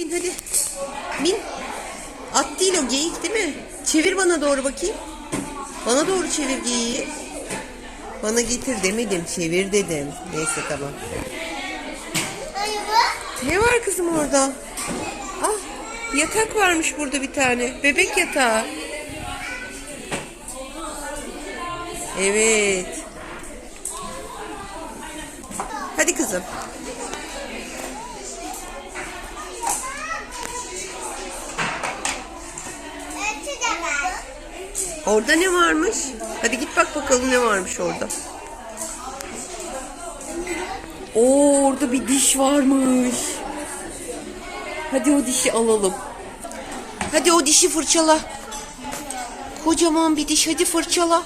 bin hadi. Bin. At değil o geyik değil mi? Çevir bana doğru bakayım. Bana doğru çevir geyiği. Bana getir demedim çevir dedim. Neyse tamam. Ne var kızım orada? Ah yatak varmış burada bir tane. Bebek yatağı. Evet. Hadi kızım. Orada ne varmış? Hadi git bak bakalım ne varmış orada. Oo, orada bir diş varmış. Hadi o dişi alalım. Hadi o dişi fırçala. Kocaman bir diş hadi fırçala.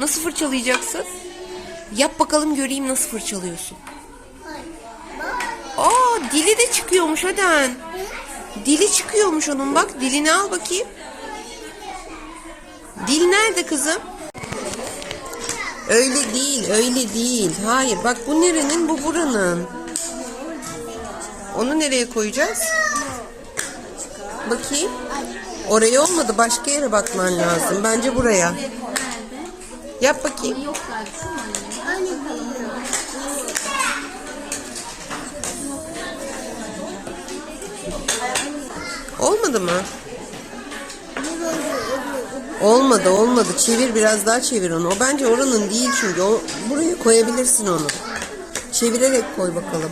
Nasıl fırçalayacaksın? Yap bakalım göreyim nasıl fırçalıyorsun. Aa dili de çıkıyormuş Aden. Dili çıkıyormuş onun bak dilini al bakayım. Dil nerede kızım? Öyle değil, öyle değil. Hayır, bak bu nerenin, bu buranın. Onu nereye koyacağız? Bakayım. Oraya olmadı, başka yere bakman lazım. Bence buraya. Yap bakayım. Olmadı mı? Olmadı olmadı. Çevir biraz daha çevir onu. O bence oranın değil çünkü. O, buraya koyabilirsin onu. Çevirerek koy bakalım.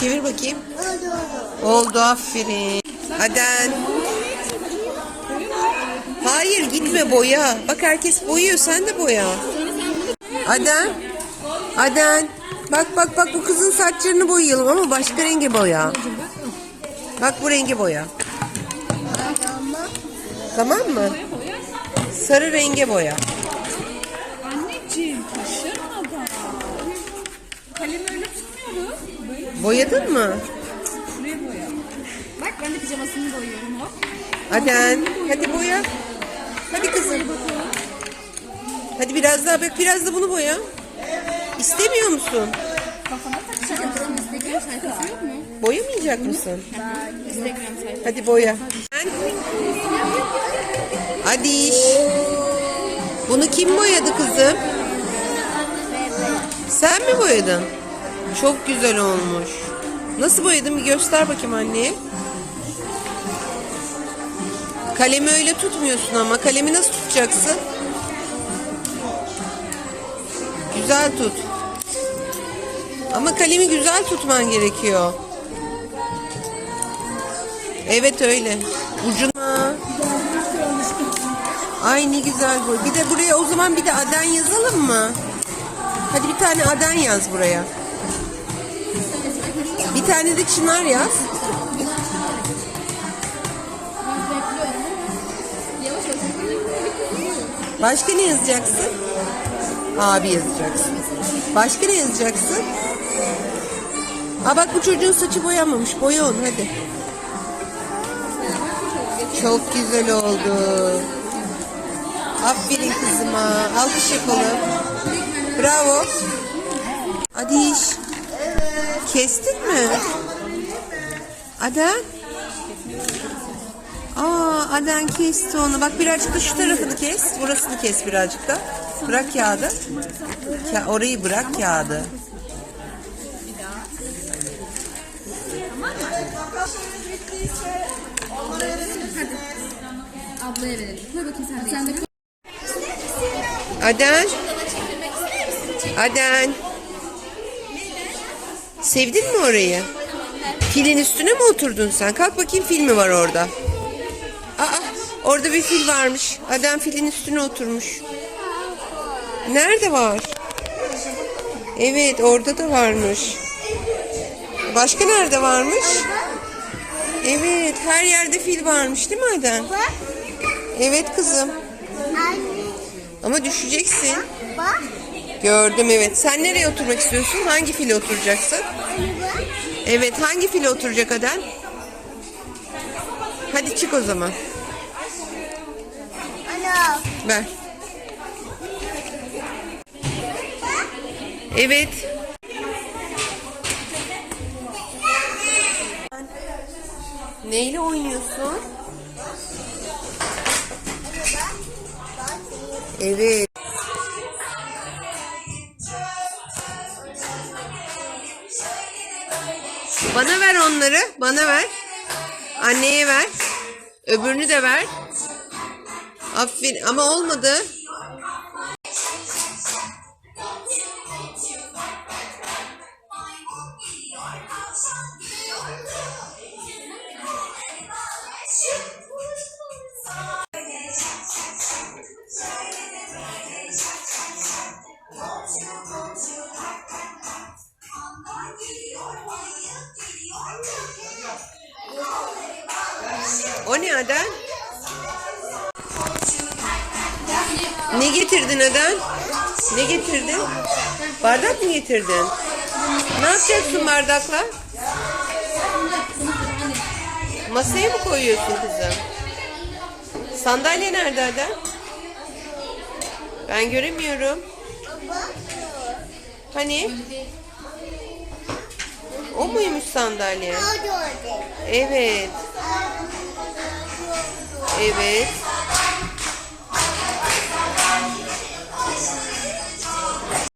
Çevir bakayım. Oldu aferin. Aden. Hayır gitme boya. Bak herkes boyuyor sen de boya. Aden. Aden. Bak bak bak bu kızın saçlarını boyayalım ama başka renge boya. Bak bu rengi boya. Tamam mı? Sarı renge boya. Anneciğim taşırmadan. Kalemi öyle tutmuyoruz. Boyadın mı? şuraya boya. Bak ben de pijamasını boyuyorum hop. Aden. Hadi boya. Hadi kızım. Hadi biraz daha bak biraz da bunu boya. İstemiyor musun? Kafana takacağım. Instagram sayfası yok mu? Boyamayacak mısın? Instagram sayfası. Hadi boya. Hadi. Bunu kim boyadı kızım? Sen mi boyadın? Çok güzel olmuş. Nasıl boyadın bir göster bakayım anneye. Kalemi öyle tutmuyorsun ama kalemi nasıl tutacaksın? Güzel tut. Ama kalemi güzel tutman gerekiyor. Evet öyle. Ucuna. Ay ne güzel bu. Bir de buraya o zaman bir de Aden yazalım mı? Hadi bir tane Aden yaz buraya. Bir tane de Çınar yaz. Başka ne yazacaksın? Abi yazacaksın. Başka ne yazacaksın? Aa bak bu çocuğun saçı boyanmamış. Boya onu hadi. Çok güzel oldu. Aferin kızıma. Alkış yapalım. Bravo. Hadi iş. Kestin mi? Aden? Aa Aden kesti onu. Bak birazcık da şu tarafını kes. Burasını kes birazcık da. Bırak kağıdı. Ya orayı bırak kağıdı. Ablaya. Aden. Aden. Sevdin mi orayı? Filin üstüne mi oturdun sen? Kalk bakayım fil mi var orada? Aa, orada bir fil varmış. Aden filin üstüne oturmuş. Nerede var? Evet, orada da varmış. Başka nerede varmış? Evet, her yerde fil varmış değil mi Aden? Evet kızım. Ama düşeceksin. Gördüm evet. Sen nereye oturmak istiyorsun? Hangi file oturacaksın? Evet hangi file oturacak Aden? Hadi çık o zaman. Ver. Evet. Neyle oynuyorsun? Evet. Bana ver onları. Bana ver. Anneye ver. Öbürünü de ver. Aferin ama olmadı. O ne Aden? Ne getirdin Aden? Ne getirdin? Bardak mı getirdin? Ne yapacaksın bardakla? Masaya mı koyuyorsun kızım? Sandalye nerede Aden? Ben göremiyorum. Hani? O muymuş sandalye? Evet. Evet.